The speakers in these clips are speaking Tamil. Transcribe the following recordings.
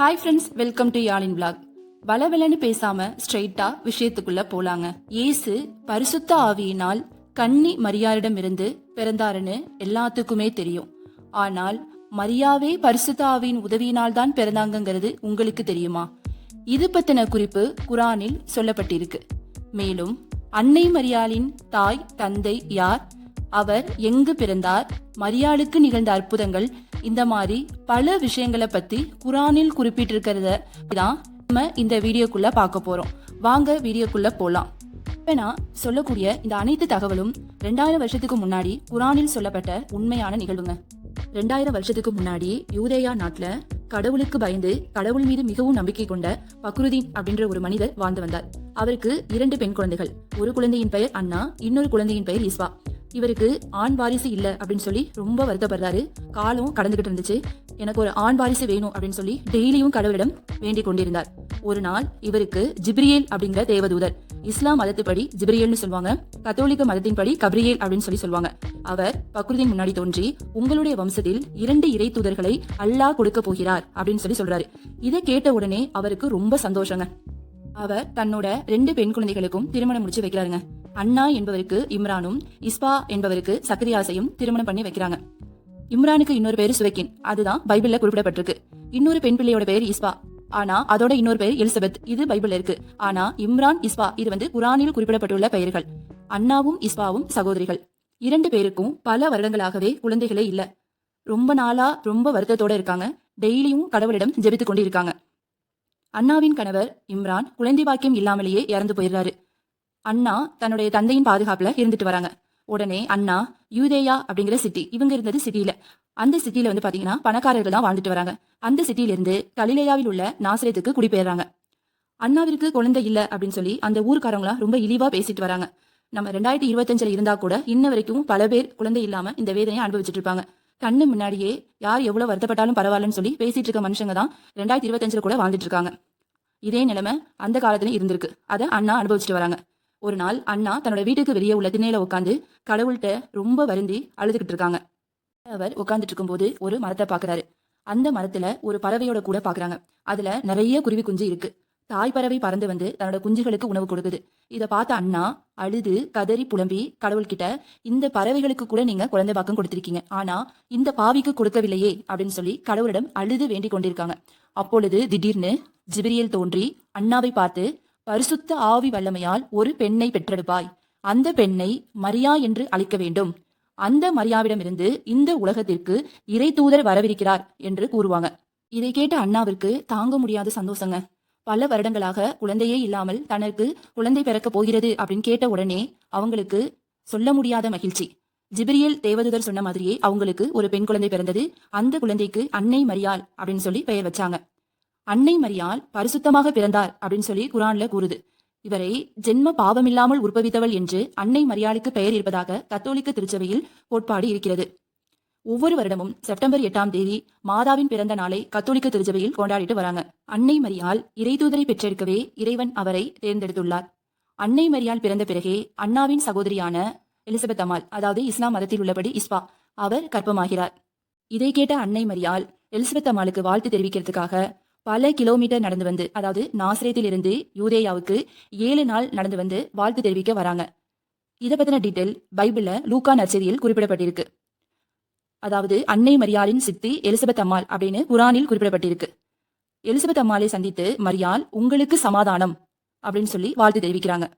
ஹாய் ஃப்ரெண்ட்ஸ் வெல்கம் டு யாழின் பிளாக் வளவலன்னு பேசாம ஸ்ட்ரெயிட்டா விஷயத்துக்குள்ள போலாங்க. இயேசு பரிசுத்த ஆவியினால் கன்னி மரியாரிடமிருந்து பிறந்தாருன்னு எல்லாத்துக்குமே தெரியும். ஆனால் மரியாவே பரிசுத்த ஆவியின் உதவியினால் தான் பிறந்தாங்கங்கிறது உங்களுக்கு தெரியுமா? இது பத்தின குறிப்பு குரானில் சொல்லப்பட்டிருக்கு. மேலும் அன்னை மரியாளின் தாய் தந்தை யார்? அவர் எங்கு பிறந்தார்? மரியாளுக்கு நிகழ்ந்த அற்புதங்கள் இந்த மாதிரி பல விஷயங்களை பத்தி குரானில் குறிப்பிட்டிருக்கிறத தான் நம்ம இந்த வீடியோக்குள்ள பார்க்க போறோம். வாங்க வீடியோக்குள்ள போலாம். இப்ப நான் சொல்லக்கூடிய இந்த அனைத்து தகவலும் ரெண்டாயிரம் வருஷத்துக்கு முன்னாடி குரானில் சொல்லப்பட்ட உண்மையான நிகழ்வுங்க. ரெண்டாயிரம் வருஷத்துக்கு முன்னாடி யூதேயா நாட்டுல கடவுளுக்கு பயந்து கடவுள் மீது மிகவும் நம்பிக்கை கொண்ட பக்ருதீன் அப்படின்ற ஒரு மனிதர் வாழ்ந்து வந்தார். அவருக்கு இரண்டு பெண் குழந்தைகள். ஒரு குழந்தையின் பெயர் அண்ணா இன்னொரு குழந்தையின் பெயர் இஸ்வா. இவருக்கு ஆண் வாரிசு இல்லை அப்படின்னு சொல்லி ரொம்ப வருத்தப்படுறாரு. காலம் கடந்துகிட்டு இருந்துச்சு. எனக்கு ஒரு ஆண் வாரிசு வேணும் அப்படின்னு சொல்லி டெய்லியும் கடவுளிடம் வேண்டிக் கொண்டிருந்தார். ஒரு நாள் இவருக்கு ஜிப்ரியேல் அப்படிங்கிற தேவதூதர் இஸ்லாம் மதத்துப்படி ஜிப்ரியேல்னு சொல்லுவாங்க கத்தோலிக்க மதத்தின்படி கப்ரியேல் அப்படின்னு சொல்லி சொல்லுவாங்க. அவர் பக்ருதீன் முன்னாடி தோன்றி உங்களுடைய வம்சத்தில் இரண்டு இறை தூதர்களை அல்லாஹ் கொடுக்க போகிறார் அப்படின்னு சொல்லி சொல்றாரு. இதை கேட்ட உடனே அவருக்கு ரொம்ப சந்தோஷங்க. அவர் தன்னோட ரெண்டு பெண் குழந்தைகளுக்கும் திருமணம் முடிச்சு வைக்கிறாருங்க. அண்ணா என்பவருக்கு இம்ரானும் இஸ்பா என்பவருக்கு சக்கரியாசையும் திருமணம் பண்ணி வைக்கிறாங்க. இம்ரானுக்கு இன்னொரு பேர் சுவைக்கின். அதுதான் பைபிள்ல குறிப்பிடப்பட்டிருக்கு. இன்னொரு பெண் பிள்ளையோட பேர் இஸ்பா. ஆனா அதோட இன்னொரு பேர் எலிசபெத். இது பைபிள்ல இருக்கு. ஆனா இம்ரான் இஸ்பா இது வந்து குரானில் குறிப்பிடப்பட்டுள்ள பெயர்கள். அண்ணாவும் இஸ்பாவும் சகோதரிகள். இரண்டு பேருக்கும் பல வருடங்களாகவே குழந்தைகளே இல்ல. ரொம்ப நாளா ரொம்ப வருத்தத்தோட இருக்காங்க. டெய்லியும் கடவுளிடம் ஜெபித்து கொண்டு இருக்காங்க அண்ணாவின் கணவர் இம்ரான் குழந்தை பாக்கியம் இல்லாமலேயே இறந்து போயிடுறாரு. அண்ணா தன்னுடைய தந்தையின் பாதுகாப்புல இருந்துட்டு வராங்க. உடனே அண்ணா யூதேயா அப்படிங்கிற சிட்டி இவங்க இருந்தது சிட்டியில அந்த சிட்டியில வந்து பாத்தீங்கன்னா பணக்காரர்கள் தான் வாழ்ந்துட்டு வராங்க. அந்த சிட்டியிலிருந்து கலிலேயாவில் உள்ள நாசிரியத்துக்கு குடிபெயர்றாங்க. அண்ணாவிற்கு குழந்தை இல்ல அப்படின்னு சொல்லி அந்த ஊர்க்காரங்களாம் ரொம்ப இழிவா பேசிட்டு வராங்க. நம்ம ரெண்டாயிரத்தி இருபத்தஞ்சுல இருந்தா கூட இன்ன வரைக்கும் பல பேர் குழந்தை இல்லாம இந்த வேதனையை அனுபவிச்சுட்டு இருப்பாங்க. கண்ணு முன்னாடியே யார் எவ்வளவு வருத்தப்பட்டாலும் பரவாயில்லன்னு சொல்லி பேசிட்டு இருக்க மனுஷங்க தான் ரெண்டாயிரத்தி இருபத்தஞ்சுல கூட வாழ்ந்துட்டு இருக்காங்க. இதே நிலைமை அந்த காலத்துல இருந்திருக்கு. அதை அண்ணா அனுபவிச்சுட்டு வராங்க. ஒரு நாள் அண்ணா தன்னோட வீட்டுக்கு வெளியே உள்ள திண்ணையில உட்காந்து கடவுள்கிட்ட ரொம்ப வருந்தி அழுதுகிட்டு இருக்காங்க. அவர் உட்காந்துட்டு இருக்கும்போது ஒரு மரத்தை பாக்குறாரு. அந்த மரத்துல ஒரு பறவையோட கூட பாக்குறாங்க. அதுல நிறைய குருவி குஞ்சு இருக்கு. தாய் பறவை பறந்து வந்து தன்னோட குஞ்சுகளுக்கு உணவு கொடுக்குது. இதை பார்த்த அண்ணா அழுது கதறி புலம்பி கடவுள்கிட்ட இந்த பறவைகளுக்கு கூட நீங்க குழந்தை பாக்கம் கொடுத்திருக்கீங்க. ஆனா இந்த பாவிக்கு கொடுக்கவில்லையே அப்படின்னு சொல்லி கடவுளிடம் அழுது வேண்டிக் கொண்டிருக்காங்க. அப்பொழுது திடீர்னு ஜிபிரியல் தோன்றி அண்ணாவை பார்த்து பரிசுத்த ஆவி வல்லமையால் ஒரு பெண்ணை பெற்றெடுப்பாய். அந்த பெண்ணை மரியா என்று அழைக்க வேண்டும். அந்த மரியாவிடமிருந்து இந்த உலகத்திற்கு இறை தூதர் வரவிருக்கிறார் என்று கூறுவாங்க. இதை கேட்ட அண்ணாவிற்கு தாங்க முடியாத சந்தோஷங்க. பல வருடங்களாக குழந்தையே இல்லாமல் தனக்கு குழந்தை பிறக்க போகிறது அப்படின்னு கேட்ட உடனே அவங்களுக்கு சொல்ல முடியாத மகிழ்ச்சி. ஜிபிரியல் தேவதூதர் சொன்ன மாதிரியே அவங்களுக்கு ஒரு பெண் குழந்தை பிறந்தது. அந்த குழந்தைக்கு அன்னை மரியாள் அப்படின்னு சொல்லி பெயர் வச்சாங்க. அன்னை மரியால் பரிசுத்தமாக பிறந்தார் அப்படின்னு சொல்லி குரான்ல கூறுது. இவரை ஜென்ம பாவமில்லாமல் உற்பவித்தவள் என்று அன்னை மரியாளுக்கு பெயர் இருப்பதாக கத்தோலிக்க திருச்சபையில் கோட்பாடு இருக்கிறது. ஒவ்வொரு வருடமும் செப்டம்பர் எட்டாம் தேதி மாதாவின் பிறந்த நாளை கத்தோலிக்க திருச்சபையில் கொண்டாடிட்டு வராங்க. அன்னை மரியால் இறைதூதரை பெற்றெடுக்கவே இறைவன் அவரை தேர்ந்தெடுத்துள்ளார். அன்னை மரியால் பிறந்த பிறகே அண்ணாவின் சகோதரியான எலிசபெத் அமால் அதாவது இஸ்லாம் மதத்தில் உள்ளபடி இஸ்பா அவர் கற்பமாகிறார் இதை கேட்ட அன்னை மரியால் எலிசபெத் அம்மாளுக்கு வாழ்த்து தெரிவிக்கிறதுக்காக பல கிலோமீட்டர் நடந்து வந்து அதாவது நாசிரியத்தில் இருந்து யூதேயாவுக்கு ஏழு நாள் நடந்து வந்து வாழ்த்து தெரிவிக்க வராங்க. இதை பத்தின டீட்டெயில் பைபிள்ல லூக்கா நற்செய்தியில் குறிப்பிடப்பட்டிருக்கு. அதாவது அன்னை மரியாளின் சித்தி எலிசபெத் அம்மாள் அப்படின்னு குரானில் குறிப்பிடப்பட்டிருக்கு. எலிசபெத் அம்மாளை சந்தித்து மரியாள் உங்களுக்கு சமாதானம் அப்படின்னு சொல்லி வாழ்த்து தெரிவிக்கிறாங்க.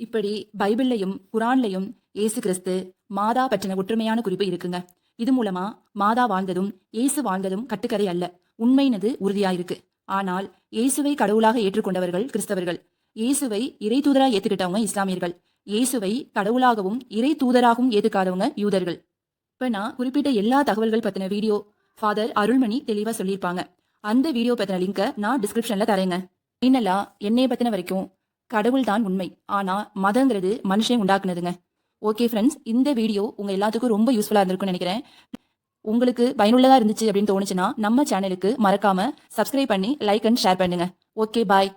இப்படி பைபிள்லையும் குரான்லையும் இயேசு கிறிஸ்து மாதா பற்றின ஒற்றுமையான குறிப்பு இருக்குங்க. இது மூலமா மாதா வாழ்ந்ததும் இயேசு வாழ்ந்ததும் கட்டுக்கதை அல்ல உண்மைனது உறுதியாயிருக்கு. ஆனால் இயேசுவை கடவுளாக ஏற்றுக்கொண்டவர்கள் கிறிஸ்தவர்கள். இயேசுவை இறை தூதராக ஏற்றுக்கிட்டவங்க இஸ்லாமியர்கள். இயேசுவை கடவுளாகவும் இறை தூதராகவும் ஏற்றுக்காதவங்க யூதர்கள். இப்போ நான் குறிப்பிட்ட எல்லா தகவல்கள் பற்றின வீடியோ ஃபாதர் அருள்மணி தெளிவாக சொல்லியிருப்பாங்க. அந்த வீடியோ பற்றின லிங்கை நான் டிஸ்கிரிப்ஷனில் தரேங்க. ஃபைனலா என்னைய பற்றின வரைக்கும் கடவுள் தான் உண்மை. ஆனால் மதங்கிறது மனுஷன் உண்டாக்குனதுங்க. ஓகே ஃப்ரெண்ட்ஸ் இந்த வீடியோ உங்கள் எல்லாத்துக்கும் ரொம்ப யூஸ்ஃபுல்லாக இருந்திருக்கும்னு நினைக்கிறேன். உங்களுக்கு பயனுள்ளதா இருந்துச்சு அப்படின்னு தோணுச்சுன்னா நம்ம சேனலுக்கு மறக்காம சப்ஸ்கிரைப் பண்ணி லைக் அண்ட் ஷேர் பண்ணுங்க. Okay bye